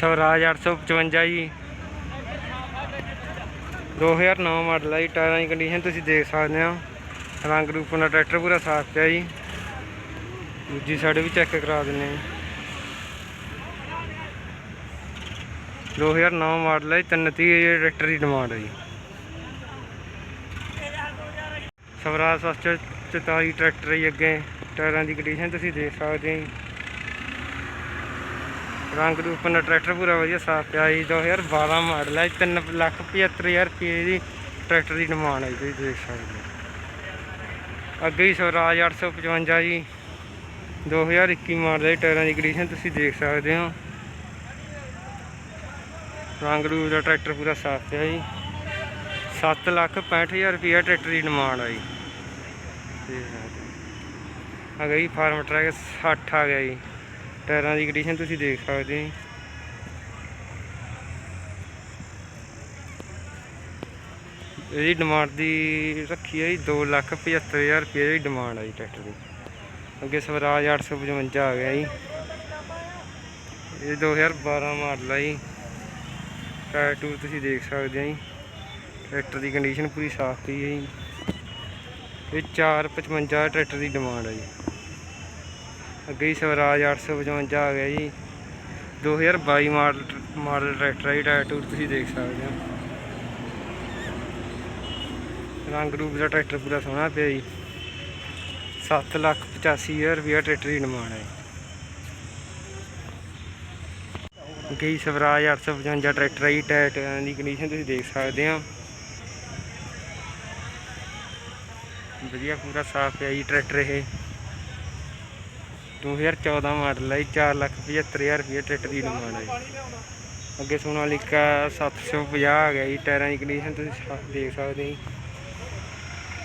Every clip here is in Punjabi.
ਸਵਰਾਜ 855 ਜੀ। 2009 ਮਾਡਲ ਹੈ ਜੀ, ਟਾਇਰਾਂ ਦੀ ਕੰਡੀਸ਼ਨ ਤੁਸੀਂ ਦੇਖ ਸਕਦੇ ਹੋ। ਰੰਗ ਰੂਪ ਨਾਲ ਟਰੈਕਟਰ ਪੂਰਾ ਸਾਫ਼ ਪਿਆ ਜੀ। ਦੂਜੀ ਸਾਈਡ ਵੀ ਚੈੱਕ ਕਰਾ ਦਿੰਦੇ ਹਾਂ। 2009 ਮਾਡਲ ਹੈ 330 ਟਰੈਕਟਰ ਦੀ ਡਿਮਾਂਡ ਹੈ ਜੀ। ਸਵਰਾਜ 744 ਟਰੈਕਟਰ ਹੀ ਅੱਗੇ। ਟਾਇਰਾਂ ਦੀ ਕੰਡੀਸ਼ਨ ਤੁਸੀਂ ਦੇਖ ਸਕਦੇ ਹੋ ਜੀ। ਰੰਗ ਰੂਪ ਨਾਲ ਟਰੈਕਟਰ ਪੂਰਾ ਵਧੀਆ ਸਾਫ਼ ਪਿਆ ਜੀ 2012 ਮਾਡਲ ਹੈ 375000 ਰੁਪਏ ਦੀ ਟਰੈਕਟਰ ਦੀ ਡਿਮਾਂਡ ਹੈ ਤੁਸੀਂ ਦੇਖ ਸਕਦੇ ਹੋ। ਅੱਗੇ ਹੀ ਸਵਰਾਜ 855 ਜੀ 2021 ਮਾਡਲ ਦੇ ਟਾਇਰਾਂ ਦੀ ਕੰਡੀਸ਼ਨ ਤੁਸੀਂ ਦੇਖ ਸਕਦੇ ਹੋ। ਰੰਗ ਰੂਪ ਦਾ ਟਰੈਕਟਰ ਪੂਰਾ ਸਾਫ਼ ਪਿਆ ਜੀ। 7 ਲੱਖ 65000 ਰੁਪਏ ਟਰੈਕਟਰ ਦੀ ਡਿਮਾਂਡ ਆਈ ਜੀ। ਆ ਗਈ ਫਾਰਮ ਟਰੈਕ 60 ਆ ਗਿਆ ਜੀ। ਟਾਇਰਾਂ ਦੀ ਕੰਡੀਸ਼ਨ ਤੁਸੀਂ ਦੇਖ ਸਕਦੇ ਹੋ ਜੀ। ਇਹਦੀ ਡਿਮਾਂਡ ਦੀ ਰੱਖੀ ਹੈ ਜੀ 2 ਲੱਖ 75000 ਰੁਪਏ ਦੀ ਡਿਮਾਂਡ ਆ ਜੀ ਟਰੈਕਟਰ ਦੀ। ਅੱਗੇ ਸਵਰਾਜ 855 ਆ ਗਿਆ ਜੀ। ਇਹ 2012 ਮਾਡਲ ਆ ਜੀ। ਟਾਇਰ ਟੂਰ ਤੁਸੀਂ ਦੇਖ ਸਕਦੇ ਹੋ ਜੀ। ਟਰੈਕਟਰ ਦੀ ਕੰਡੀਸ਼ਨ ਪੂਰੀ ਸਾਫ਼ ਪਈ ਹੈ ਜੀ। ਇਹ 455 ਟਰੈਕਟਰ ਦੀ ਡਿਮਾਂਡ ਹੈ ਜੀ। ਅੱਗੇ ਹੀ ਸਵਰਾਜ 855 ਆ ਗਿਆ ਜੀ। 2022 ਮਾਡਲ ਮਾਡਲ ਟਰੈਕਟਰ ਹੈ ਜੀ, ਟਾਇਰ ਟੂਰ ਤੁਸੀਂ ਦੇਖ ਸਕਦੇ ਹੋ। ਰੰਗ ਰੂਪ ਦਾ ਟਰੈਕਟਰ ਪੂਰਾ ਸੋਹਣਾ ਪਿਆ ਜੀ। 7 ਲੱਖ 85000 ਰੁਪਇਆ ਟਰੈਕਟਰ ਦੀ ਡਿਮਾਂਡ ਹੈ ਗਈ ਸਵਰਾਜ 855 ਟਰੈਕਟਰ ਹੈ ਜੀ, ਟਾਇਰ ਟਾਇਰਾਂ ਦੀ ਕੰਡੀਸ਼ਨ ਤੁਸੀਂ ਦੇਖ ਸਕਦੇ ਹੋ। ਵਧੀਆ ਪੂਰਾ ਸਾਫ਼ ਹੈ ਜੀ ਟਰੈਕਟਰ ਇਹ। 2014 ਮਾਡਲ ਹੈ ਜੀ 4 ਲੱਖ 75000 ਰੁਪਏ ਟਰੈਕਟਰ ਦੀ ਡਿਮਾਂਡ ਹੈ ਜੀ। ਅੱਗੇ ਸੋਨਾਲੀਕਾ 750 ਆ ਗਿਆ ਜੀ, ਟਾਇਰਾਂ ਦੀ ਕੰਡੀਸ਼ਨ ਤੁਸੀਂ ਦੇਖ ਸਕਦੇ ਜੀ।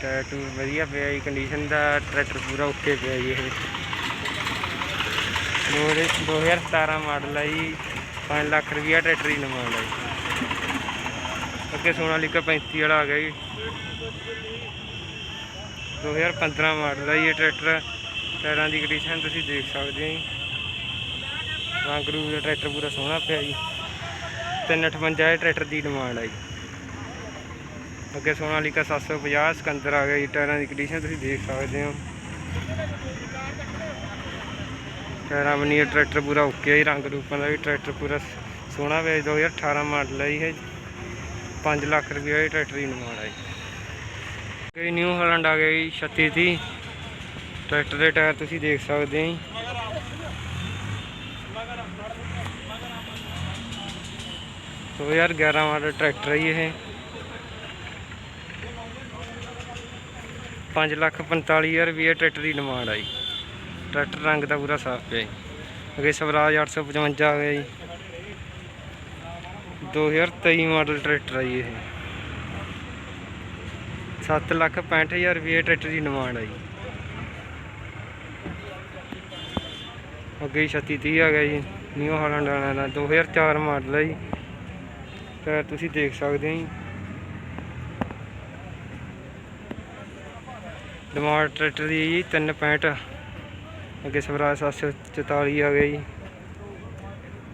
ਟਾਇਰ ਟੂ ਵਧੀਆ ਪਿਆ ਜੀ ਕੰਡੀਸ਼ਨ ਦਾ ਟਰੈਕਟਰ ਪੂਰਾ ਓਕੇ ਪਿਆ ਜੀ ਇਹ। ਦੋ ਹਜ਼ਾਰ- 2017 ਮਾਡਲ ਹੈ ਜੀ 5 ਲੱਖ ਰੁਪਈਆ ਟਰੈਕਟਰ ਦੀ ਡਿਮਾਂਡ ਹੈ ਜੀ। ਅੱਗੇ ਸੋਨਾਲੀਕਾ 35 ਵਾਲਾ ਆ ਗਿਆ ਜੀ। 2015 ਮਾਡਲ ਹੈ ਜੀ ਇਹ ਟਰੈਕਟਰ। ਟਾਇਰਾਂ ਦੀ ਕੰਡੀਸ਼ਨ ਤੁਸੀਂ ਦੇਖ ਸਕਦੇ ਹੋ ਜੀ। ਰੰਗ ਰੂਪ ਦਾ ਟਰੈਕਟਰ ਪੂਰਾ ਸੋਹਣਾ ਪਿਆ ਜੀ। 358 ਇਹ ਟਰੈਕਟਰ ਦੀ ਡਿਮਾਂਡ ਹੈ ਜੀ। ਅੱਗੇ ਸੋਨਾਲੀਕਾ 750 ਸਿਕੰਦਰ ਆ ਗਿਆ ਜੀ। ਟਾਇਰਾਂ ਦੀ ਕੰਡੀਸ਼ਨ ਤੁਸੀਂ ਦੇਖ ਸਕਦੇ ਹੋ। ਟਾਇਰਾਂ ਬਣੀ ਟਰੈਕਟਰ ਪੂਰਾ ਓਕੇ ਹੈ ਜੀ। ਰੰਗ ਰੂਪਾਂ ਦਾ ਵੀ ਟਰੈਕਟਰ ਪੂਰਾ ਸੋਹਣਾ ਪਿਆ ਜੀ। 2018 ਮਾਡਲ ਹੈ ਜੀ ਇਹ। 5 ਲੱਖ ਰੁਪਏ ਇਹ ਟਰੈਕਟਰ ਦੀ ਡਿਮਾਂਡ ਹੈ ਜੀ। ਨਿਊ ਹਾਲੈਂਡ ਆ ਗਿਆ ਜੀ 36 30 ਟਰੈਕਟਰ ਦੇ ਟਾਇਰ ਤੁਸੀਂ ਦੇਖ ਸਕਦੇ ਹੋ ਜੀ। 2011 ਮਾਡਲ ਟਰੈਕਟਰ ਹੈ ਇਹ। 5 ਲੱਖ 45000 ਰੁਪਏ ਟਰੈਕਟਰ ਦੀ ਡਿਮਾਂਡ ਆਈ ਟਰੈਕਟਰ ਰੰਗ ਦਾ ਪੂਰਾ ਸਾਫ਼ ਪਿਆ ਜੀ। ਅੱਗੇ ਸਵਰਾਜ 855 ਆ ਗਿਆ ਜੀ। 2023 ਮਾਡਲ ਟਰੈਕਟਰ ਆਈ ਇਹ। 7 ਲੱਖ 65000 ਰੁਪਏ ਟਰੈਕਟਰ ਦੀ ਡਿਮਾਂਡ ਆਈ ਅੱਗੇ ਹੀ 3630 ਆ ਗਿਆ ਜੀ, ਨਿਊ ਹਾਲੈਂਡ ਵਾਲਾ ਦਾ 2004 ਮਾਡਲ ਹੈ ਜੀ। ਟਾਇਰ ਤੁਸੀਂ ਦੇਖ ਸਕਦੇ ਹੋ ਜੀ। ਡਿਮਾਂਡ ਟਰੈਕਟਰ ਦੀ ਜੀ 365 ਅੱਗੇ ਸਵਰਾਜ 744 ਆ ਗਿਆ ਜੀ।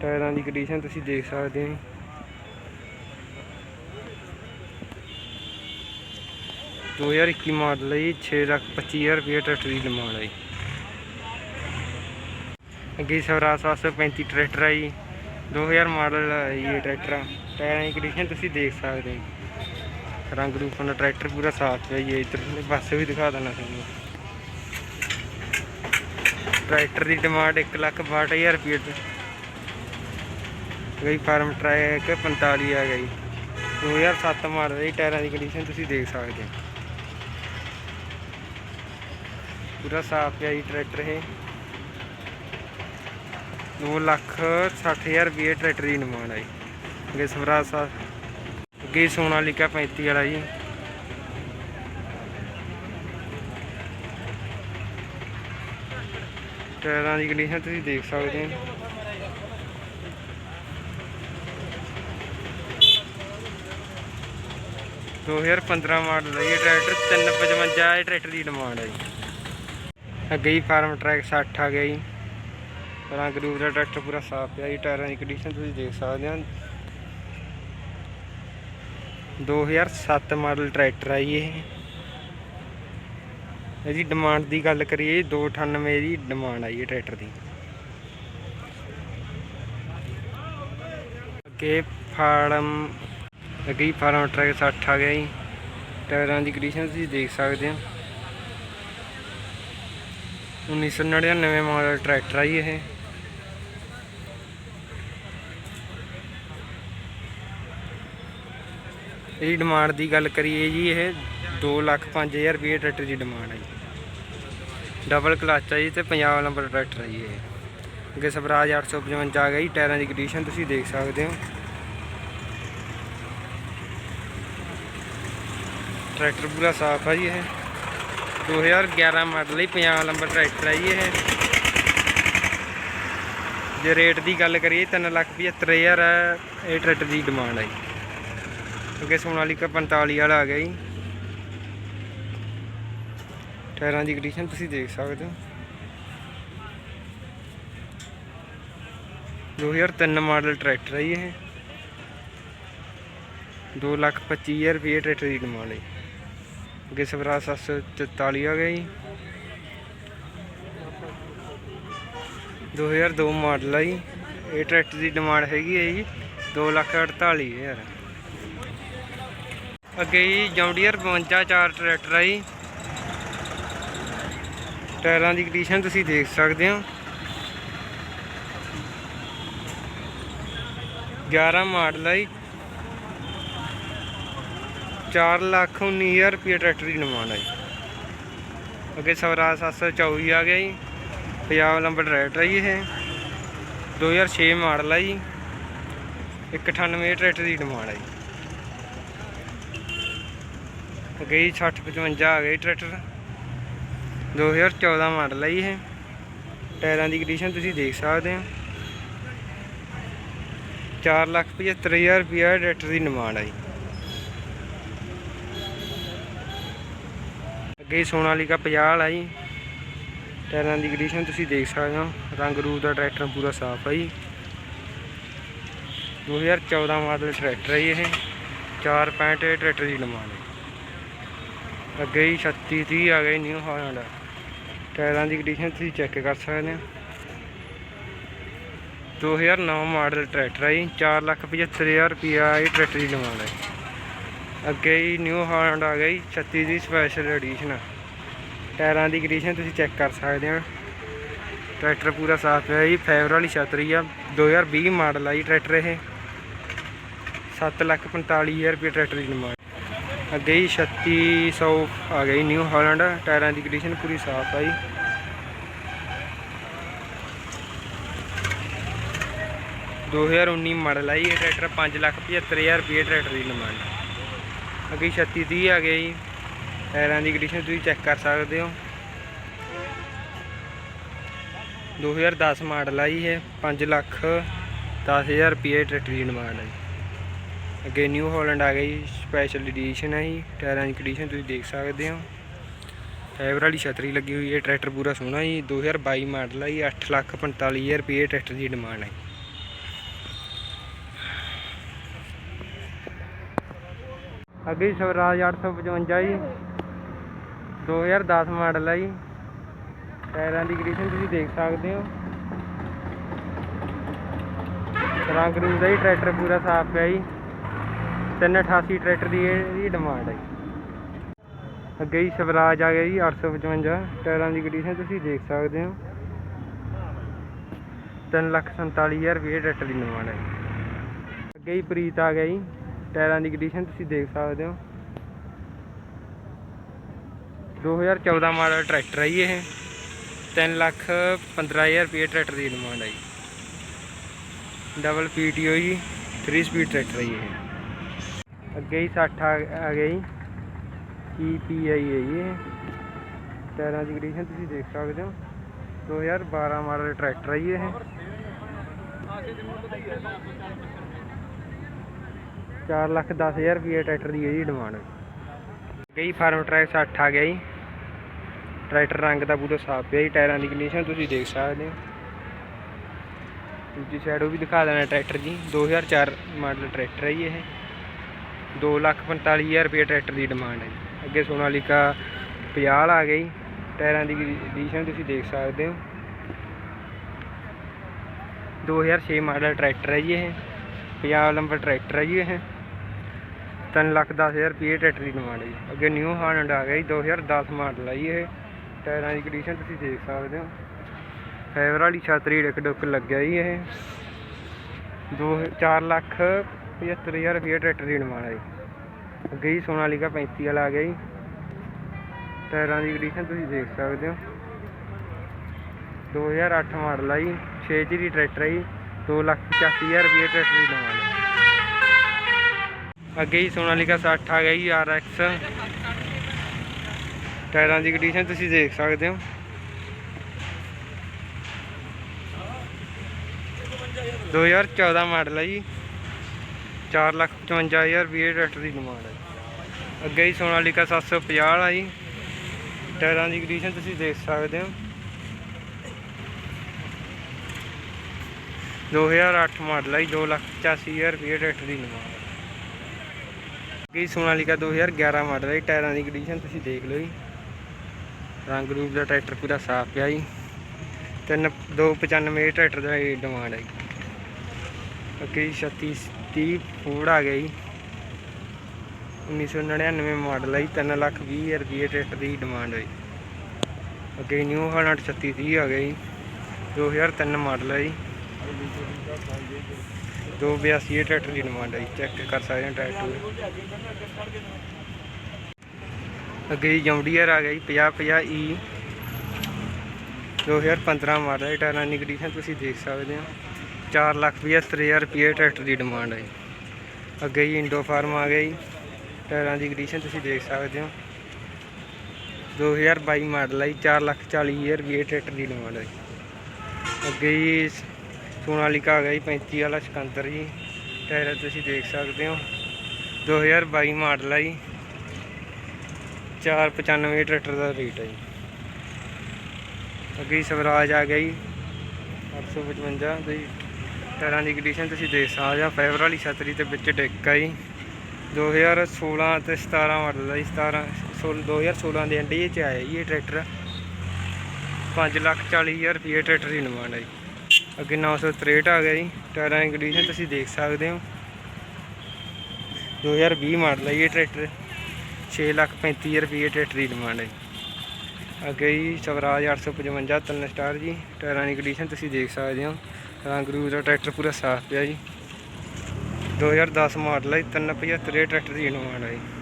ਟਾਇਰਾਂ ਦੀ ਕੰਡੀਸ਼ਨ ਤੁਸੀਂ ਦੇਖ ਸਕਦੇ ਹੋ ਜੀ। 2021 ਮਾਡਲ ਹੈ ਜੀ 6 ਲੱਖ 25000 ਰੁਪਏ ਟਰੈਕਟਰ ਦੀ ਡਿਮਾਂਡ ਹੈ ਜੀ। ਅੱਗੇ ਸਵਰਾਜ 735 ਟਰੈਕਟਰ ਹੈ ਜੀ 2000 ਮਾਡਲ ਹੈ ਜੀ ਇਹ ਟਰੈਕਟਰ ਟਾਇਰਾਂ ਦੀ ਕੰਡੀਸ਼ਨ ਤੁਸੀਂ ਦੇਖ ਸਕਦੇ ਹੋ। ਰੰਗ ਰੂਪ ਨਾਲ ਟਰੈਕਟਰ ਪੂਰਾ ਸਾਫ਼ ਹੈ ਜੀ, ਇਧਰ ਪਾਸੇ ਵੀ ਦਿਖਾ ਦੇਣਾ ਤੁਹਾਨੂੰ। ਟਰੈਕਟਰ ਦੀ ਡਿਮਾਂਡ 162000 ਰੁਪਏ ਤੇ ਗਈ ਫਾਰਮ ਟਰੈਕ 45 ਆ ਗਈ 2007 ਮਾਡਲ ਹੈ ਜੀ ਟਾਇਰਾਂ ਦੀ ਕੰਡੀਸ਼ਨ ਤੁਸੀਂ ਦੇਖ ਸਕਦੇ ਹੋ। ਪੂਰਾ ਸਾਫ਼ ਹੈ ਜੀ ਟਰੈਕਟਰ ਇਹ। 2 ਲੱਖ 60000 ਰੁਪਏ ਟਰੈਕਟਰ ਦੀ ਡਿਮਾਂਡ ਆਈ ਅੱਗੇ ਸਵਰਾਜ ਸਾਹਿਬ, ਅੱਗੇ ਸੋਨਾਲੀਕਾ 35 ਵਾਲਾ ਜੀ। ਟਾਇਰਾਂ ਦੀ ਕੰਡੀਸ਼ਨ ਤੁਸੀਂ ਦੇਖ ਸਕਦੇ ਹੋ। ਦੋ ਹਜ਼ਾਰ 15 ਮਾਡਲ ਹੈ ਇਹ ਟਰੈਕਟਰ 355 ਇਹ ਟਰੈਕਟਰ ਦੀ ਡਿਮਾਂਡ ਹੈ ਜੀ। ਅੱਗੇ ਹੀ ਫਾਰਮ ਟਰੈਕ 60 ਆ ਗਿਆ ਜੀ। ਰੰਗ ਰੂਪ ਦਾ ਟਰੈਕਟਰ ਪੂਰਾ ਸਾਫ਼ ਪਿਆ ਜੀ ਟਾਇਰਾਂ ਦੀ ਕੰਡੀਸ਼ਨ ਤੁਸੀਂ ਦੇਖ ਸਕਦੇ ਹੋ। 2007 ਮਾਡਲ ਟਰੈਕਟਰ ਆ ਜੀ ਇਹ। ਇਹਦੀ ਡਿਮਾਂਡ ਦੀ ਗੱਲ ਕਰੀਏ 298 ਦੀ ਡਿਮਾਂਡ ਆਈ ਹੈ ਟਰੈਕਟਰ ਦੀ। ਅੱਗੇ ਫਾਰਮ ਅੱਗੇ ਫਾਰਮ ਟਰੈਕ 60 ਆ ਗਿਆ ਜੀ। ਟਾਇਰਾਂ ਦੀ ਕੰਡੀਸ਼ਨ ਤੁਸੀਂ ਦੇਖ ਸਕਦੇ ਹੋ। 1999 ਮਾਡਲ ਟਰੈਕਟਰ ਆ ਜੀ ਇਹ। ਇਹਦੀ ਡਿਮਾਂਡ ਦੀ ਗੱਲ ਕਰੀਏ ਜੀ, ਇਹ 2 ਲੱਖ 5000 ਰੁਪਏ ਟਰੈਕਟਰ ਦੀ ਡਿਮਾਂਡ ਹੈ ਜੀ। ਡਬਲ ਕਲਚ ਹੈ ਜੀ ਤੇ ਪੰਜਾਬ ਨੰਬਰ ਟਰੈਕਟਰ ਹੈ ਜੀ ਇਹ। ਅੱਗੇ ਸਵਰਾਜ 855 ਆ ਗਿਆ ਜੀ, ਟਾਇਰਾਂ ਦੀ ਕੰਡੀਸ਼ਨ ਤੁਸੀਂ ਦੇਖ ਸਕਦੇ ਹੋ। ਟਰੈਕਟਰ ਪੂਰਾ ਸਾਫ਼ ਹੈ ਜੀ ਇਹ। 2011 ਮਾਡਲ ਹੈ ਪੰਜਾਬ ਨੰਬਰ ਟਰੈਕਟਰ ਹੈ ਜੀ ਇਹ। ਜੇ ਰੇਟ ਦੀ ਗੱਲ ਕਰੀਏ 375000 ਇਹ ਟਰੈਕਟਰ ਦੀ ਡਿਮਾਂਡ ਹੈ ਜੀ। ਅੱਗੇ ਸੋਨਾਲੀਕਾ 45 ਵਾਲਾ ਆ ਗਿਆ ਜੀ। ਟਾਇਰਾਂ ਦੀ ਕੰਡੀਸ਼ਨ ਤੁਸੀਂ ਦੇਖ ਸਕਦੇ ਹੋ। 2003 ਮਾਡਲ ਟਰੈਕਟਰ ਹੈ ਜੀ ਇਹ। 2 ਲੱਖ 25000 ਰੁਪਏ ਟਰੈਕਟਰ ਦੀ ਡਿਮਾਂਡ ਹੈ ਅੱਗੇ ਸਵਰਾਜ 744 ਆ ਗਿਆ ਜੀ। 2002 ਮਾਡਲ ਹੈ ਜੀ। ਇਹ ਟਰੈਕਟਰ ਦੀ ਡਿਮਾਂਡ ਹੈਗੀ ਹੈ ਜੀ। 2 ਲੱਖ 48000 ਅੱਗੇ ਜੀ ਜੌਂਡੀਅਰ 52 ਚਾਰ ਟਰੈਕਟਰ ਆ ਜੀ। ਟਾਇਰਾਂ ਦੀ ਕੰਡੀਸ਼ਨ ਤੁਸੀਂ ਦੇਖ ਸਕਦੇ ਹੋ। 11 ਮਾਡਲ ਆ ਜੀ। 4 ਲੱਖ 19000 ਰੁਪਏ ਟਰੈਕਟਰ ਦੀ ਡਿਮਾਂਡ ਆ ਜੀ। ਅੱਗੇ ਸਵਰਾਜ 724 ਆ ਗਿਆ ਜੀ। ਪੰਜਾਬ ਨੰਬਰ ਟਰੈਕਟਰ ਆ ਜੀ ਇਹ। 2006 ਮਾਡਲ ਆ ਜੀ। 198 ਟਰੈਕਟਰ ਦੀ ਡਿਮਾਂਡ ਆ ਜੀ। ਗਈ 60 55 ਆ ਗਈ ਟਰੈਕਟਰ। 2014 ਮਾਡਲ ਹੈ ਇਹ। ਟਾਇਰਾਂ ਦੀ ਕੰਡੀਸ਼ਨ ਤੁਸੀਂ ਦੇਖ ਸਕਦੇ ਹੋ। 4 ਲੱਖ 75000 ਰੁਪਇਆ ਟਰੈਕਟਰ ਦੀ ਡਿਮਾਂਡ ਹੈ ਜੀ। ਅੱਗੇ ਸੋਨਾਲੀਕਾ 50 ਵਾਲਾ ਜੀ। ਟਾਇਰਾਂ ਦੀ ਕੰਡੀਸ਼ਨ ਤੁਸੀਂ ਦੇਖ ਸਕਦੇ ਹੋ। ਰੰਗ ਰੂਪ ਦਾ ਟਰੈਕਟਰ ਪੂਰਾ ਸਾਫ਼ ਹੈ ਜੀ। 2014 ਮਾਡਲ ਟਰੈਕਟਰ ਹੈ ਜੀ ਇਹ। 4.8 ਟਰੈਕਟਰ ਦੀ ਡਿਮਾਂਡ ਹੈ ਅੱਗੇ ਹੀ 36 30 ਆ ਗਈ ਨਿਊ ਹਾਲੈਂਡ ਟਾਇਰਾਂ ਦੀ ਕੰਡੀਸ਼ਨ ਤੁਸੀਂ ਚੈੱਕ ਕਰ ਸਕਦੇ ਹੋ। 2009 ਮਾਡਲ ਟਰੈਕਟਰ ਹੈ ਜੀ 475000 ਰੁਪਿਆ ਇਹ ਟਰੈਕਟਰ ਦੀ ਡਿਮਾਂਡ ਹੈ ਅੱਗੇ ਹੀ ਨਿਊ ਹਾਲੈਂਡ ਆ ਗਈ 36 ਦੀ ਸਪੈਸ਼ਲ ਐਡੀਸ਼ਨ ਟਾਇਰਾਂ ਦੀ ਕੰਡੀਸ਼ਨ ਤੁਸੀਂ ਚੈੱਕ ਕਰ ਸਕਦੇ ਹੋ। ਟਰੈਕਟਰ ਪੂਰਾ ਸਾਫ਼ ਹੈ ਜੀ ਫਾਈਬਰ ਵਾਲੀ ਛਤਰੀ ਆ। 2020 ਮਾਡਲ ਆ ਜੀ ਟਰੈਕਟਰ ਇਹ। 745000 ਰੁਪਏ ਟਰੈਕਟਰ ਦੀ ਡਿਮਾਂਡ ਅੱਗੇ ਹੀ 3600 ਆ ਗਈ ਨਿਊ ਹਾਲੈਂਡ ਟਾਇਰਾਂ ਦੀ ਕੰਡੀਸ਼ਨ ਪੂਰੀ ਸਾਫ਼ ਆ ਜੀ। ਦੋ ਹਜ਼ਾਰ ਉੱਨੀ ਮਾਡਲ ਆ ਜੀ, ਇਹ ਟਰੈਕਟਰ 575000 ਰੁਪਏ ਟਰੈਕਟਰ ਦੀ ਡਿਮਾਂਡ ਅੱਗੇ 3630 ਆ ਗਿਆ ਜੀ, ਟਾਇਰਾਂ ਦੀ ਕੰਡੀਸ਼ਨ ਤੁਸੀਂ ਚੈੱਕ ਕਰ ਸਕਦੇ ਹੋ। 2010 ਮਾਡਲ ਆਈ ਹੈ ਇਹ 5 ਲੱਖ 10000 ਰੁਪਏ ਟਰੈਕਟਰ ਦੀ ਡਿਮਾਂਡ ਹੈ ਜੀ। ਅੱਗੇ ਨਿਊ ਹਾਲੈਂਡ ਆ ਗਈ ਸਪੈਸ਼ਲ ਐਡੀਸ਼ਨ ਹੈ ਜੀ, ਟਾਇਰਾਂ ਦੀ ਕੰਡੀਸ਼ਨ ਤੁਸੀਂ ਦੇਖ ਸਕਦੇ ਹੋ। ਫਾਈਬਰ ਵਾਲੀ ਛਤਰੀ ਲੱਗੀ ਹੋਈ ਹੈ ਟਰੈਕਟਰ ਪੂਰਾ ਸੋਹਣਾ ਜੀ 2022 ਮਾਡਲ ਹੈ ਜੀ 8 ਲੱਖ 45000 ਰੁਪਏ ਟਰੈਕਟਰ ਦੀ ਡਿਮਾਂਡ ਹੈ ਅੱਗੇ ਜੀ ਸਵਰਾਜ 855 ਜੀ 2010 ਮਾਡਲ ਹੈ ਜੀ। ਟਾਇਰਾਂ ਦੀ ਕੰਡੀਸ਼ਨ ਤੁਸੀਂ ਦੇਖ ਸਕਦੇ ਹੋ। ਰੰਗ ਰੂਪ ਦਾ ਹੀ ਟਰੈਕਟਰ ਪੂਰਾ ਸਾਫ਼ ਪਿਆ ਜੀ। 388 ਟਰੈਕਟਰ ਦੀ ਇਹਦੀ ਡਿਮਾਂਡ ਹੈ ਅੱਗੇ ਹੀ ਸਵਰਾਜ ਆ ਗਿਆ ਜੀ 855 ਟਾਇਰਾਂ ਦੀ ਕੰਡੀਸ਼ਨ ਤੁਸੀਂ ਦੇਖ ਸਕਦੇ ਹੋ। 347000 ਰੁਪਏ ਟਰੈਕਟਰ ਦੀ ਡਿਮਾਂਡ ਹੈ ਜੀ। ਅੱਗੇ ਹੀ ਪ੍ਰੀਤ ਆ ਗਿਆ ਜੀ। ਟਾਇਰਾਂ ਦੀ ਕੰਡੀਸ਼ਨ ਤੁਸੀਂ ਦੇਖ ਸਕਦੇ ਹੋ। 2014 ਮਾਡਲ ਟਰੈਕਟਰ ਹੈ ਇਹ। 3 ਲੱਖ 15000 ਰੁਪਏ ਟਰੈਕਟਰ ਦੀ ਡਿਮਾਂਡ ਹੈ ਜੀ। ਡਬਲ ਪੀਟੀਓ ਜੀ 3 ਸਪੀਡ ਟਰੈਕਟਰ ਹੈ ਇਹ। ਅੱਗੇ ਹੀ 60 ਆ ਆ ਗਿਆ ਜੀ। ਈਪੀਆਈ ਹੈ ਜੀ ਇਹ? ਟਾਇਰਾਂ ਦੀ ਕੰਡੀਸ਼ਨ ਤੁਸੀਂ ਦੇਖ ਸਕਦੇ ਹੋ। 2012 ਮਾਡਲ ਟਰੈਕਟਰ ਹੈ ਇਹ। ਚਾਰ ਲੱਖ 10000 ਰੁਪਏ ਟਰੈਕਟਰ ਦੀ ਇਹਦੀ ਡਿਮਾਂਡ ਹੈ ਗਈ ਫਾਰਮ ਟਰੈਕ 60 ਆ ਗਿਆ ਜੀ। ਟਰੈਕਟਰ ਰੰਗ ਦਾ ਪੂਰਾ ਸਾਫ਼ ਪਿਆ ਜੀ, ਟਾਇਰਾਂ ਦੀ ਕੰਡੀਸ਼ਨ ਤੁਸੀਂ ਦੇਖ ਸਕਦੇ ਹੋ। ਦੂਜੀ ਸਾਈਡ ਉਹ ਵੀ ਦਿਖਾ ਦੇਣਾ ਟਰੈਕਟਰ ਜੀ। 2004 ਮਾਡਲ ਟਰੈਕਟਰ ਹੈ ਇਹ। ਜੀ ਇਹ 245000 ਰੁਪਏ ਟਰੈਕਟਰ ਦੀ ਡਿਮਾਂਡ ਹੈ ਜੀ। ਅੱਗੇ ਸੋਨਾਲੀਕਾ 50 ਵਾਲਾ ਆ ਗਈ ਜੀ। ਟਾਇਰਾਂ ਦੀ ਕੰਡੀਸ਼ਨ ਤੁਸੀਂ ਦੇਖ ਸਕਦੇ ਹੋ। 2006 ਮਾਡਲ ਟਰੈਕਟਰ ਹੈ ਜੀ ਇਹ। ਪੰਜਾਬ ਨੰਬਰ ਟਰੈਕਟਰ ਹੈ ਜੀ ਇਹ। ਤਿੰਨ ਲੱਖ ਦਸ ਹਜ਼ਾਰ ਰੁਪਏ ਟਰੈਕਟਰ ਦੀ ਡਿਮਾਂਡ ਹੈ ਜੀ। ਅੱਗੇ ਨਿਊ ਹਾਲੈਂਡ ਆ ਗਿਆ ਜੀ 2010 ਮਾਡਲ ਹੈ ਜੀ ਇਹ। ਟਾਇਰਾਂ ਦੀ ਕੰਡੀਸ਼ਨ ਤੁਸੀਂ ਦੇਖ ਸਕਦੇ ਹੋ। ਫਾਈਬਰ ਵਾਲੀ ਛਤਰੀ ਡਿੱਕ ਡੁੱਕ ਲੱਗਿਆ ਜੀ ਇਹ। ਦੋ 4 ਲੱਖ 75000 ਰੁਪਏ ਟਰੈਕਟਰ ਦੀ ਡਿਮਾਂਡ ਹੈ ਜੀ। ਅੱਗੇ ਜੀ ਸੋਨਾਲੀਕਾ 35 ਵਾਲਾ ਆ ਗਿਆ ਜੀ। ਟਾਇਰਾਂ ਦੀ ਕੰਡੀਸ਼ਨ ਤੁਸੀਂ ਦੇਖ ਸਕਦੇ ਹੋ। 2008 ਮਾਡਲ ਆ ਜੀ 6 ਜੀ, ਦੀ ਟਰੈਕਟਰ ਹੈ ਜੀ 285000 ਰੁਪਏ ਟਰੈਕਟਰ ਦੀ ਡਿਮਾਂਡ ਹੈ ਅੱਗੇ ਹੀ ਸੋਨਾਲੀਕਾ 60 ਆ ਗਿਆ ਜੀ RX ਟਾਇਰਾਂ ਦੀ ਕੰਡੀਸ਼ਨ ਤੁਸੀਂ ਦੇਖ ਸਕਦੇ ਹੋ। ਦੋ ਹਜ਼ਾਰ 14 ਮਾਡਲ ਹੈ ਜੀ। 4 ਲੱਖ 55000 ਰੁਪਏ ਟਰੈਕਟਰ ਦੀ ਡਿਮਾਂਡ ਹੈ। ਅੱਗੇ ਹੀ ਸੋਨਾਲੀਕਾ 750 ਵਾਲਾ ਜੀ ਟਾਇਰਾਂ ਦੀ ਕੰਡੀਸ਼ਨ ਤੁਸੀਂ ਦੇਖ ਸਕਦੇ ਹੋ। 2008 ਮਾਡਲ ਹੈ ਜੀ 2 ਲੱਖ 85000 ਰੁਪਏ ਟਰੈਕਟਰ ਦੀ ਡਿਮਾਂਡ ਹੈ। ਅੱਗੇ ਹੀ ਸੋਨਾਲੀਕਾ 2011 ਮਾਡਲ ਹੈ ਟਾਇਰਾਂ ਦੀ ਕੰਡੀਸ਼ਨ ਤੁਸੀਂ ਦੇਖ ਲਓ ਜੀ। ਰੰਗ ਰੂਪ ਦਾ ਟਰੈਕਟਰ ਪੂਰਾ ਸਾਫ਼ ਪਿਆ ਜੀ। ਤਿੰਨ 295 ਟਰੈਕਟਰ ਦਾ ਡਿਮਾਂਡ ਹੈ ਜੀ। ਅੱਗੇ ਜੀ 36 30 ਫੋਰਡ ਆ ਗਿਆ ਜੀ। 1999 ਮਾਡਲ ਹੈ ਜੀ 3 ਲੱਖ 20 ਹਜ਼ਾਰ ਰੁਪਏ ਟਰੈਕਟਰ ਦੀ ਡਿਮਾਂਡ ਹੈ ਅੱਗੇ ਨਿਊ ਹਾਲੈਂਡ 36 30 ਆ ਗਿਆ ਜੀ। 2003 ਮਾਡਲ ਹੈ ਜੀ। 282 ਇਹ ਟਰੈਕਟਰ ਦੀ ਡਿਮਾਂਡ ਹੈ ਚੈੱਕ ਕਰ ਸਕਦੇ ਹੋ ਟਰੈਕਟਰ ਅੱਗੇ ਜੀ ਜੌਂਡੀਅਰ ਆ ਗਿਆ ਜੀ 50 50 ਈ 2015 ਮਾਡਲ ਹੈ ਟਾਇਰਾਂ ਦੀ ਕੰਡੀਸ਼ਨ ਤੁਸੀਂ ਦੇਖ ਸਕਦੇ ਹੋ। 4 ਲੱਖ 75000 ਰੁਪਏ ਟਰੈਕਟਰ ਦੀ ਡਿਮਾਂਡ ਹੈ ਜੀ। ਅੱਗੇ ਜੀ ਇੰਡੋ ਫਾਰਮ ਆ ਗਿਆ ਜੀ। ਟਾਇਰਾਂ ਦੀ ਕੰਡੀਸ਼ਨ ਤੁਸੀਂ ਦੇਖ ਸਕਦੇ ਹੋ। 2022 ਮਾਡਲ ਹੈ ਜੀ 4 ਲੱਖ 40000 ਰੁਪਏ ਟਰੈਕਟਰ ਦੀ ਡਿਮਾਂਡ ਹੈ ਜੀ। ਅੱਗੇ ਜੀ ਸੋਨਾਲੀਕਾ ਆ ਗਿਆ ਜੀ 35 ਵਾਲਾ ਸਿਕੰਦਰ ਜੀ। ਟਾਇਰ ਤੁਸੀਂ ਦੇਖ ਸਕਦੇ ਹੋ। 2022 ਮਾਡਲ ਹੈ ਜੀ। 495 ਟਰੈਕਟਰ ਦਾ ਰੇਟ ਹੈ ਜੀ। ਅੱਗੇ ਸਵਰਾਜ ਆ ਗਿਆ ਜੀ। 855 ਦੇ ਟਾਇਰਾਂ ਦੀ ਕੰਡੀਸ਼ਨ ਤੁਸੀਂ ਦੇਖ ਸਕਦੇ ਹੋ ਫਾਈਬਰ ਵਾਲੀ ਛਤਰੀ ਤੇ ਵਿੱਚ ਡਿੱਕ ਆ ਜੀ 2016 ਤੇ 17 ਮਾਡਲ ਦਾ ਜੀ 17 16 2016 ਦੇ ਐਂਡ ਚ ਆਇਆ ਜੀ ਇਹ ਟਰੈਕਟਰ 5 ਲੱਖ 40 ਹਜ਼ਾਰ ਰੁਪਏ ਟਰੈਕਟਰ ਦੀ ਡਿਮਾਂਡ ਹੈ ਜੀ। ਅੱਗੇ 963 ਆ ਗਿਆ ਜੀ, ਟਾਇਰਾਂ ਦੀ ਕੰਡੀਸ਼ਨ ਤੁਸੀਂ ਦੇਖ ਸਕਦੇ ਹੋ। 2020 ਮਾਡਲ ਆ ਜੀ ਇਹ ਟਰੈਕਟਰ 6 ਲੱਖ 35 ਹਜ਼ਾਰ ਰੁਪਏ ਟਰੈਕਟਰ ਦੀ ਡਿਮਾਂਡ ਹੈ ਜੀ। ਅੱਗੇ ਜੀ ਸਵਰਾਜ 855 ਤਿੰਨ ਸਟਾਰ ਜੀ, ਟਾਇਰਾਂ ਦੀ ਕੰਡੀਸ਼ਨ ਤੁਸੀਂ ਦੇਖ ਸਕਦੇ ਹੋ। ਰੰਗ ਰੂਪ ਦਾ ਟਰੈਕਟਰ ਪੂਰਾ ਸਾਫ਼ ਪਿਆ ਜੀ। 2010 ਮਾਡਲ ਹੈ ਜੀ, ਤਿੰਨ 75 ਟਰੈਕਟਰ ਦੀ ਡਿਮਾਂਡ ਹੈ ਜੀ।